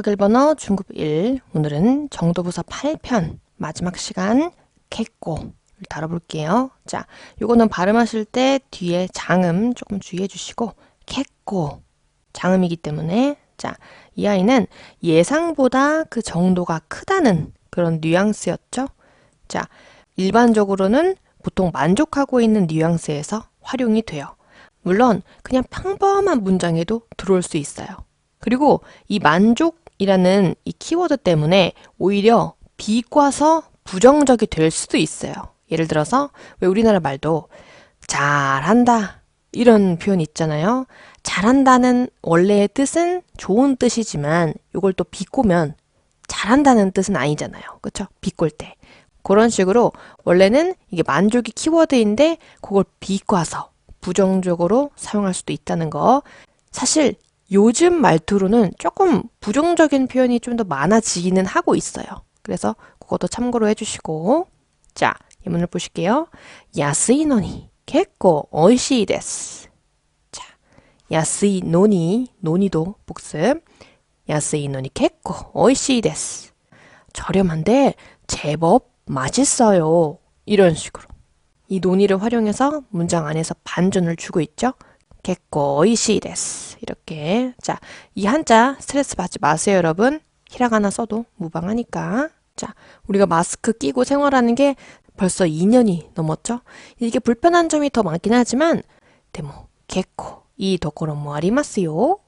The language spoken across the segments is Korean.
독학일 번호 중급 1 오늘은 정도부사 8편 마지막 시간 겠고를 다뤄볼게요. 자, 요거는 발음하실 때 뒤에 장음 조금 주의해 주시고 겠고 장음이기 때문에 자, 이 아이는 예상보다 그 정도가 크다는 그런 뉘앙스였죠. 자, 일반적으로는 보통 만족하고 있는 뉘앙스에서 활용이 돼요. 물론 그냥 평범한 문장에도 들어올 수 있어요. 그리고 이 만족 이라는 이 키워드 때문에 오히려 비과서 부정적이 될 수도 있어요. 예를 들어서 왜 우리나라 말도 잘한다 이런 표현 있잖아요. 잘한다는 원래의 뜻은 좋은 뜻이지만 이걸 또 비꼬면 잘한다는 뜻은 아니잖아요. 그쵸? 비꼴 때. 그런 식으로 원래는 이게 만족이 키워드인데 그걸 비꼬아서 부정적으로 사용할 수도 있다는 거. 사실 요즘 말투로는 조금 부정적인 표현이 좀 더 많아지기는 하고 있어요. 그래서 그것도 참고로 해주시고 자, 예문을 보실게요. 야스이 노니 겠고 오이시 데스. 자, 야스이 노니 노니도 복습. 야스이 노니 겠고 오이시 데스. 저렴한데 제법 맛있어요. 이런 식으로. 이 논의를 활용해서 문장 안에서 반전을 주고 있죠. 오이시 데스. 이렇게. 자, 이 한자 스트레스 받지 마세요, 여러분. 히라가나 써도 무방하니까. 자, 우리가 마스크 끼고 생활하는 게 벌써 2년이 넘었죠? 이게 불편한 점이 더 많긴 하지만, 데모, 겠고, 이 도코로 뭐 아리마스요?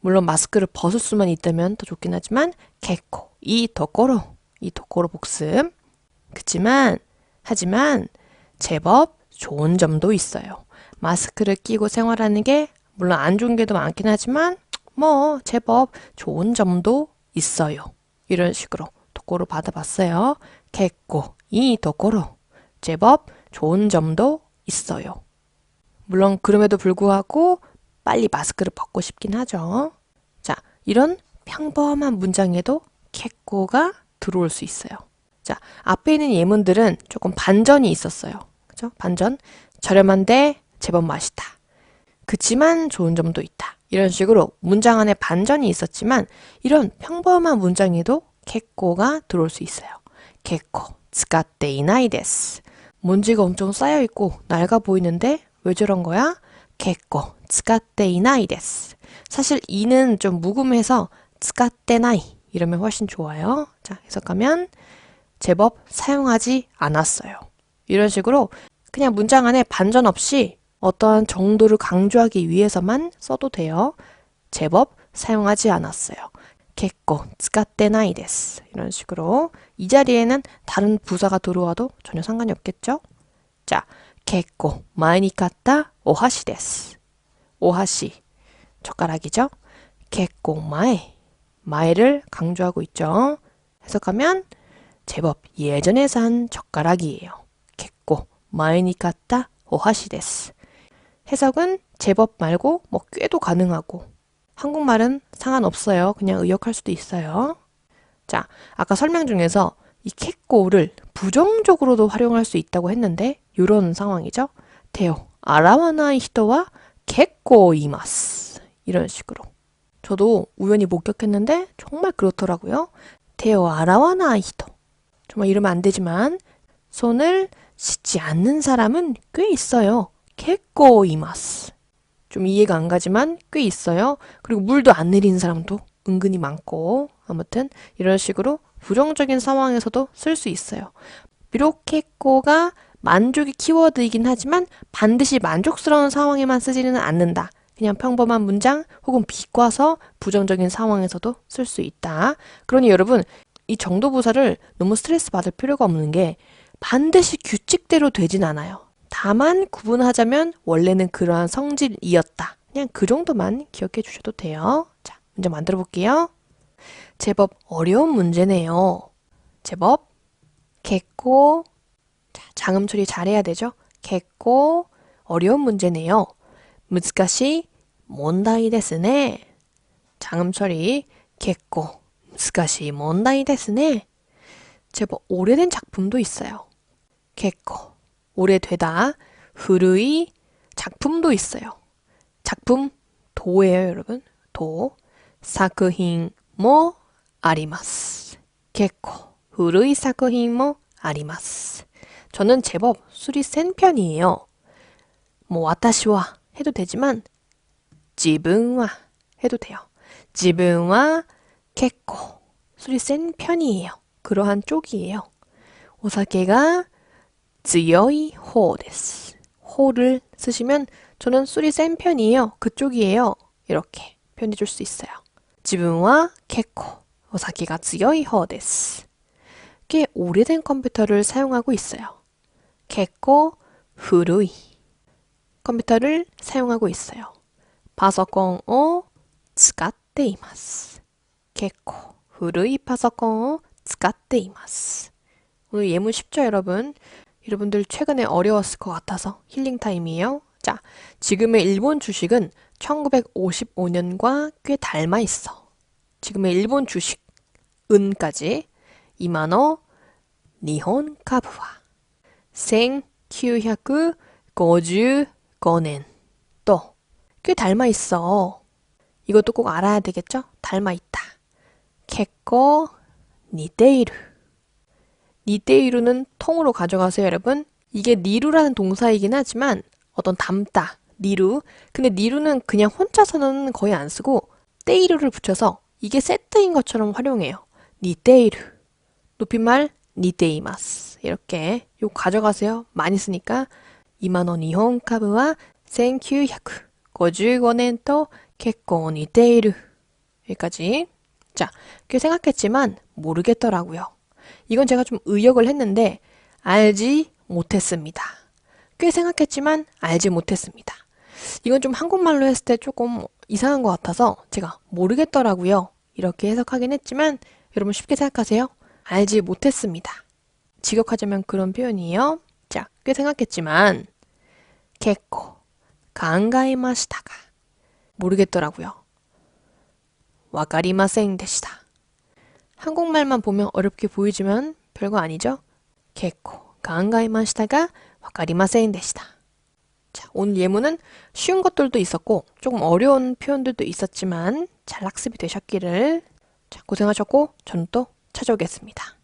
물론 마스크를 벗을 수만 있다면 더 좋긴 하지만, 겠고, 이 도코로, 이 도코로 복습. 그치만, 하지만, 제법 좋은 점도 있어요. 마스크를 끼고 생활하는 게 물론 안 좋은 게도 많긴 하지만 뭐 제법 좋은 점도 있어요. 이런 식으로 도코로 받아봤어요. 겠고 이 도코로 제법 좋은 점도 있어요. 물론 그럼에도 불구하고 빨리 마스크를 벗고 싶긴 하죠. 자, 이런 평범한 문장에도 겠고가 들어올 수 있어요. 자, 앞에 있는 예문들은 조금 반전이 있었어요. 그죠? 반전. 저렴한데 제법 맛있다. 그치만 좋은 점도 있다. 이런 식으로 문장 안에 반전이 있었지만 이런 평범한 문장에도 겠고가 들어올 수 있어요. 겠고, 스카테 이나이 데스. 먼지가 엄청 쌓여 있고 낡아 보이는데 왜 저런 거야? 겠고, 스카테 이나이 데스. 사실 이는 좀 묵음해서 스카테 나이 이러면 훨씬 좋아요. 자, 해석하면 제법 사용하지 않았어요. 이런 식으로 그냥 문장 안에 반전 없이 어떠한 정도를 강조하기 위해서만 써도 돼요. 제법 사용하지 않았어요. 겠고, 쓰가떼 나이 데스. 이런 식으로 이 자리에는 다른 부사가 들어와도 전혀 상관이 없겠죠? 자, 겠고, 마이니 카타 오하시 데스. 오하시, 젓가락이죠? 겠고, 마에. 마에를 강조하고 있죠. 해석하면 제법 예전에 산 젓가락이에요. 겠고, 마이니 카타 오하시 데스. 해석은 제법 말고 뭐 꽤도 가능하고 한국말은 상관없어요. 그냥 의역할 수도 있어요. 자, 아까 설명 중에서 이 캣고를 부정적으로도 활용할 수 있다고 했는데 이런 상황이죠. 테오 아라와나이 히토와 캣고 이마스 이런 식으로 저도 우연히 목격했는데 정말 그렇더라고요. 테오 아라와나이 히토 정말 이러면 안 되지만 손을 씻지 않는 사람은 꽤 있어요. Ket고 이마스. 좀 이해가 안 가지만 꽤 있어요. 그리고 물도 안 내리는 사람도 은근히 많고 아무튼 이런 식으로 부정적인 상황에서도 쓸 수 있어요. 비록 ket고가 만족의 키워드이긴 하지만 반드시 만족스러운 상황에만 쓰지는 않는다. 그냥 평범한 문장 혹은 비과서 부정적인 상황에서도 쓸 수 있다. 그러니 여러분 이 정도 부사를 너무 스트레스 받을 필요가 없는 게 반드시 규칙대로 되진 않아요. 다만 구분하자면 원래는 그러한 성질이었다. 그냥 그 정도만 기억해 주셔도 돼요. 자, 문제 만들어 볼게요. 제법 어려운 문제네요. 제법 겠고 자, 장음 처리 잘해야 되죠? 겠고 어려운 문제네요. 무스카시 몬다이 데스네. 장음 처리 겠고 무스카시 몬다이 데스네. 제법 오래된 작품도 있어요. 겠고 오래되다, 후르이 작품도 있어요. 작품 도예요, 여러분. 도. 사크힌も 아리마스. 개코. 후르이 사크힌も 아리마스. 저는 제법 술이 센 편이에요. 뭐 와타시와 해도 되지만 지분와 해도 돼요. 지분와 개코 술이 센 편이에요. 그러한 쪽이에요. 오사케가 強い方です. 호를 쓰시면 저는 술이 센 편이에요. 그쪽이에요. 이렇게 표현해 줄 수 있어요. 自分は結構 오사케가 強い方です. 꽤 오래된 컴퓨터를 사용하고 있어요. 結構古い 컴퓨터를 사용하고 있어요. パソコンを使っています.結構古いパソコンを使っています. 오늘 예문 쉽죠, 여러분? 여러분들 최근에 어려웠을 것 같아서 힐링 타임이에요. 자, 지금의 일본 주식은 1955년과 꽤 닮아 있어. 지금의 일본 주식 은까지 2만 원 니혼 카부와 생큐1 9 5낸 또 꽤 닮아 있어. 이것도 꼭 알아야 되겠죠? 닮아 있다. 개꺼 니데이르 니테이루는 통으로 가져가세요 여러분. 이게 니루라는 동사이긴 하지만 어떤 담다, 니루. 근데 니루는 그냥 혼자서는 거의 안 쓰고 떼이루를 붙여서 이게 세트인 것처럼 활용해요. 니테이루. 높임말 니테이마스. 이렇게 요 가져가세요. 많이 쓰니까 2만원 이혼카브와 생큐 야쿠 고주원엔토 개콘이 테이루. 여기까지. 자, 꽤 생각했지만 모르겠더라고요. 이건 제가 좀 의역을 했는데 알지 못했습니다. 꽤 생각했지만 알지 못했습니다. 이건 좀 한국말로 했을 때 조금 이상한 것 같아서 제가 모르겠더라고요. 이렇게 해석하긴 했지만 여러분 쉽게 생각하세요. 알지 못했습니다. 직역하자면 그런 표현이에요. 자, 꽤 생각했지만 結構考えましたが 모르겠더라고요. わかりませんでした. 한국말만 보면 어렵게 보이지만 별거 아니죠? 개코, 강가에만 시다가 와카리마세인 되시다. 자, 오늘 예문은 쉬운 것들도 있었고 조금 어려운 표현들도 있었지만 잘 학습이 되셨기를 자, 고생하셨고 저는 또 찾아오겠습니다.